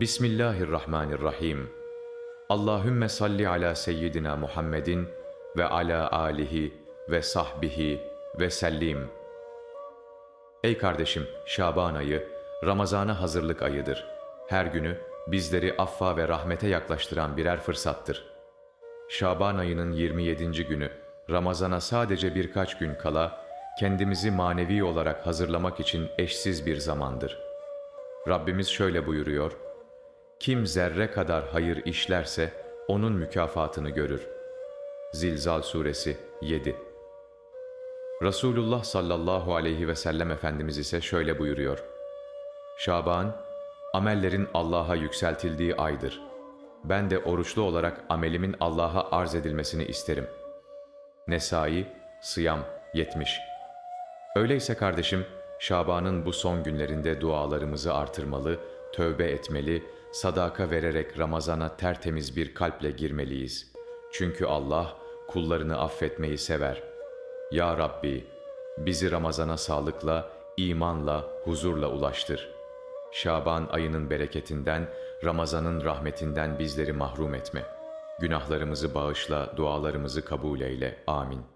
Bismillahirrahmanirrahim. Allahümme salli ala seyyidina Muhammedin ve ala alihi ve sahbihi ve sellim. Ey kardeşim, Şaban ayı, Ramazana hazırlık ayıdır. Her günü bizleri affa ve rahmete yaklaştıran birer fırsattır. Şaban ayının 27. günü, Ramazana sadece birkaç gün kala, kendimizi manevi olarak hazırlamak için eşsiz bir zamandır. Rabbimiz şöyle buyuruyor, Kim zerre kadar hayır işlerse, onun mükafatını görür. Zilzal Suresi 7 Resulullah sallallahu aleyhi ve sellem Efendimiz ise şöyle buyuruyor. Şaban, amellerin Allah'a yükseltildiği aydır. Ben de oruçlu olarak amelimin Allah'a arz edilmesini isterim. Nesai, Sıyam 70 Öyleyse kardeşim, Şaban'ın bu son günlerinde dualarımızı artırmalı, tövbe etmeli, sadaka vererek Ramazan'a tertemiz bir kalple girmeliyiz. Çünkü Allah kullarını affetmeyi sever. Ya Rabbi, bizi Ramazan'a sağlıkla, imanla, huzurla ulaştır. Şaban ayının bereketinden, Ramazan'ın rahmetinden bizleri mahrum etme. Günahlarımızı bağışla, dualarımızı kabul eyle. Amin.